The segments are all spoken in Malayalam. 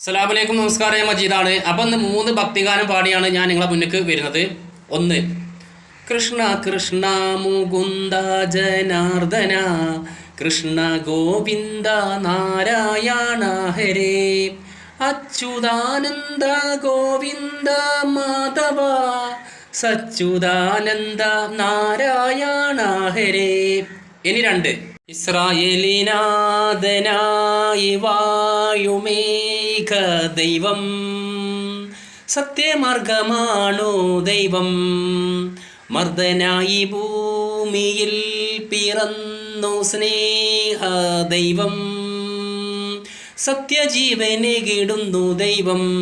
അസ്സലാമലൈക്കും നമസ്കാരം മജീദാണ്. അപ്പം ഇന്ന് മൂന്ന് ഭക്തിഗാനം പാടിയാണ് ഞാൻ നിങ്ങളെ മുന്നേക്ക് വരുന്നത്. ഒന്ന് കൃഷ്ണ കൃഷ്ണ മുകുന്ദ ജനാർദ്ദന കൃഷ്ണ ഗോവിന്ദ നാരായണ ഹരേ അച്യുതാനന്ദ ഗോവിന്ദ മാധവ സച്യുതാനന്ദ നാരായണ ഹരേ. ഇനി രണ്ട് ഇസ്രായേലിനാഥനായി വായുമേഘ ദൈവം. സത്യമാർഗമാണോ ദൈവം. മർദ്ദനായി ഭൂമിയിൽ പിറന്നു സ്നേഹ ദൈവം. സത്യജീവനെ കിടുന്നു ദൈവം.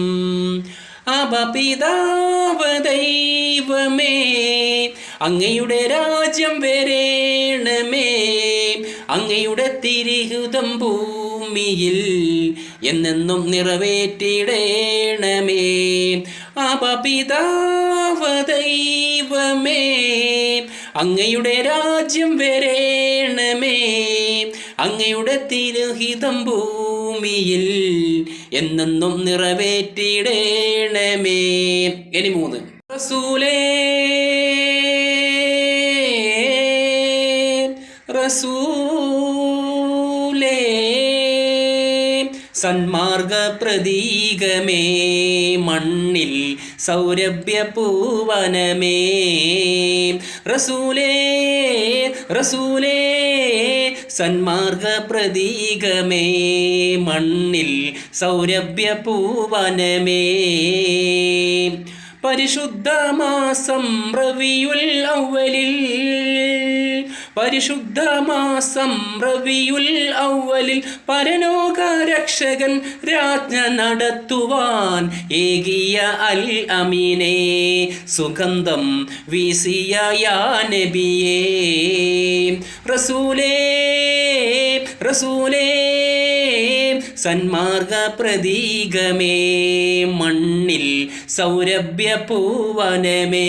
അപപിതാവ് ദൈവമേ അങ്ങയുടെ രാജ്യം വരേണമേ. അങ്ങയുടെ തിരിഹുതം ഭൂമിയിൽ എന്നെന്നും നിറവേറ്റിടേണമേ. അപപിതാവദൈവമേ അങ്ങയുടെ രാജ്യം വരേണമേ. അങ്ങയുടെ തിരുഹിതം ഭൂമിയിൽ എന്നെന്നും നിറവേറ്റിടേണമേ. ഇനി മൂന്ന്. റസൂലേ റസൂലേ സന്മാർഗ പ്രതീകമേ മണ്ണിൽ സൗരഭ്യ പൂവനമേ റസൂലേ റസൂലേ സന്മാർഗ പ്രതീകമേ മണ്ണിൽ സൗരഭ്യ പൂവനമേ പരിശുദ്ധമാസം റവിയുൽ അവലിൽ പരിശുദ്ധ മാസം റവിയുൽ ഔവലിൽ പരലോക രക്ഷകൻ രാജ്ഞ നടത്തുവാൻ ഏകിയ അൽ അമീനെ സുഗന്ധം വീസിയ യാ നബിയേ. റസൂലേ റസൂലേ സന്മാർഗ പ്രതീകമേ മണ്ണിൽ സൗരഭ്യ പൂവനമേ